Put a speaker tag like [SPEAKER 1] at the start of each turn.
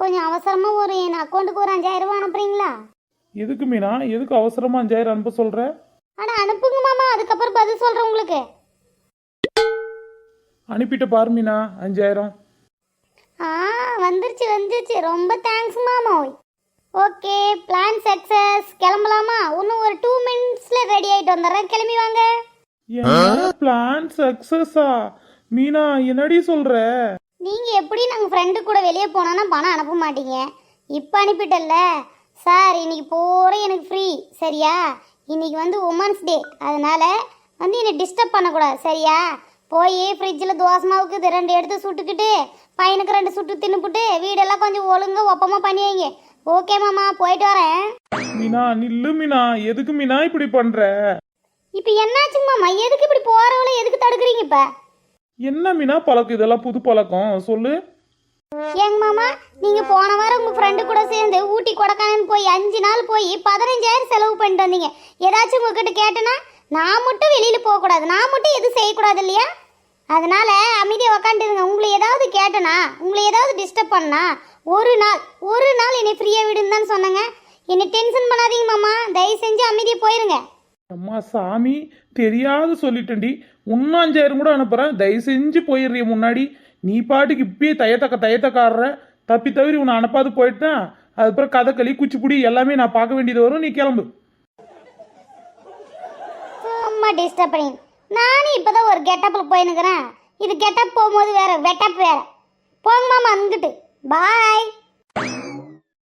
[SPEAKER 1] கொஞ்சம் அவசரமாக ஒரு என் அக்கௌண்ட்டுக்கு ஒரு அஞ்சாயிரம் ரூபாய் அனுப்புறீங்களா?
[SPEAKER 2] எதுக்கு மீனா? எதுக்கு அவசரமா அஞ்சாயிரம் அனுப்ப சொல்ற?
[SPEAKER 1] அட அனுப்புங்க மாமா அதுக்கப்புறம் பதில் சொல்கிறேன் உங்களுக்கு.
[SPEAKER 2] அனுப்பிட்டு பாரு மீனா அஞ்சாயிரம்.
[SPEAKER 1] ஆ வந்துருச்சு வந்துருச்சு. ரொம்ப தேங்க்ஸ் மாமா. ஓகே பிளான் சக்ஸஸ் கிளம்பலாமா? இன்னும் ஒரு டூ மினிட்ஸில் ரெடி ஆகிட்டு வந்துடுறேன். கிளம்பி வாங்க.
[SPEAKER 2] பிளான் சக்சஸா மீனா என்னடி சொல்ற?
[SPEAKER 1] நீங்கள் எப்படி நாங்கள் ஃப்ரெண்டு கூட வெளியே போனோன்னா பணம் அனுப்ப மாட்டீங்க? இப்போ அனுப்பிட்டல்ல சார் இன்னைக்கு போகிற எனக்கு ஃப்ரீ சரியா? இன்னைக்கு வந்து உமன்ஸ் டே அதனால வந்து என்னை டிஸ்டர்ப் பண்ணக்கூடாது. சரியா? போய் ஃப்ரிட்ஜில் தோசை மாவுக்கு ரெண்டு எடுத்து சுட்டுக்கிட்டு பையனுக்கு ரெண்டு சுட்டு தின்னுப்புட்டு வீடெல்லாம் கொஞ்சம் ஒழுங்காக ஒப்பமாக பண்ணி வைங்க. ஓகே மாமா போயிட்டு வரேன்.
[SPEAKER 2] மீனா நில்லு மீனா. எதுக்கு மீனா இப்படி பண்ற?
[SPEAKER 1] இப்போ என்னாச்சுங்க மாமா எதுக்கு இப்படி போகிறவளை எதுக்கு தடுக்கிறீங்க இப்போ?
[SPEAKER 2] என்ன மீனா பழக்கம்? இதெல்லாம் புது பழக்கம். சொல்லு.
[SPEAKER 1] ஏங்க மாமா நீங்க போன வாரம் உங்க ஃப்ரெண்டு கூட சேர்ந்து ஊட்டி கொடைக்கானல் போய் அஞ்சு நாள் போய் பதினஞ்சாயிரம் செலவு பண்ணிட்டு வந்தீங்க. ஏதாச்சும் உங்ககிட்ட கேட்டேன்னா நான் மட்டும் வெளியில போக கூடாது நான் மட்டும் எதுவும் செய்யக்கூடாது இல்லையா? அதனால அமைதியாக உக்காந்துருங்க. உங்களை ஏதாவது கேட்டனா உங்களை ஏதாவது டிஸ்டர்ப் பண்ணா ஒரு நாள் ஒரு நாள் என்னை ஃப்ரீயாக விடுன்னு தான் சொன்னேங்க. என்னை டென்ஷன் பண்ணாதீங்க மாமா. தயவு செஞ்சு அமைதியாக போயிருங்க.
[SPEAKER 2] அம்மா சாமி தெரியாது சொல்லிட்டேன்டி. இன்னும் அஞ்சாயிரம் கூட அனுப்புறேன். தயவு செஞ்சு போயிடுறிய முன்னாடி. நீ பாட்டுக்கு இப்பயே தயத்தக்க தயத்தக்காடுற தப்பி தவிர உன்னை அனுப்பாது போயிட்டேன். அதுக்கப்புறம் கதகளி குச்சிப்புடி எல்லாமே நான் பார்க்க வேண்டியது வரும். நீ கிளம்பு.
[SPEAKER 1] சும்மா டிஸ்டர்ப் பண்ணி. நானும் இப்போதான் ஒரு கெட்டப்பில் போயினுக்கிறேன் இது கெட்டப் போகும்போது வேற வெட்டப் வேற. போங்க மாமா அங்கிட்டு. பாய்